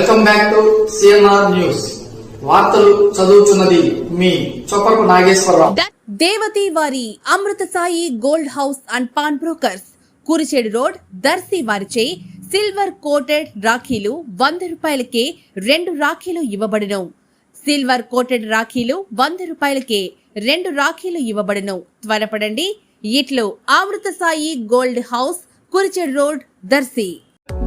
Welcome back to CNR news. వార్తలు చదువుతున్నది మీ చొప్పకు నాగేశ్వరరావు. దేవతి వారి Amrutha Sai gold house and pawn brokers. Kurichedu road Darsi వారిచే సిల్వర్ కోటెడ్ రాఖీలు వంద రూపాయలకే రెండు రాఖీలు ఇవ్వబడను. సిల్వర్ కోటెడ్ రాఖీలు వంద రూపాయలకే రెండు రాఖీలు ఇవ్వబడును. త్వరపడండి ఇట్లు Amrutha Sai gold house Kurichedu road Darsi.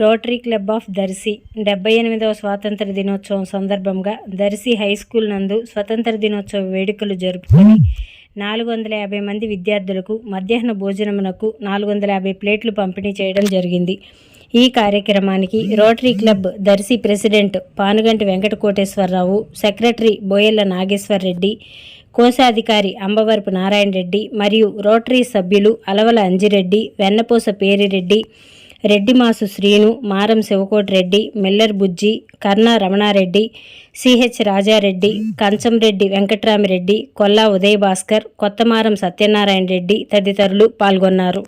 rotary club of Darsi డెబ్బై ఎనిమిదవ స్వాతంత్ర దినోత్సవం సందర్భంగా దర్శి హై స్కూల్ నందు స్వతంత్ర దినోత్సవ వేడుకలు జరుపుకొని నాలుగు వందల యాభై మంది విద్యార్థులకు మధ్యాహ్న భోజనమునకు నాలుగు వందల యాభై ప్లేట్లు పంపిణీ చేయడం జరిగింది. ఈ కార్యక్రమానికి rotary club Darsi president Panuganti Venkatakoteswararao secretary Boyella Nageswar Reddy కోశాధికారి అంబవరపు నారాయణ రెడ్డి మరియు రోటరీ సభ్యులు అలవల అంజిరెడ్డి వెన్నపూస పేరిరెడ్డి రెడ్డిమాసు శ్రీను మారం శివకోటి రెడ్డి మిల్లర్ బుజ్జి కర్ణ రమణారెడ్డి సిహెచ్ రాజారెడ్డి కంచంరెడ్డి వెంకట్రామిరెడ్డి కొల్లా ఉదయభాస్కర్ కొత్తమారం సత్యనారాయణ రెడ్డి తదితరులు పాల్గొన్నారు.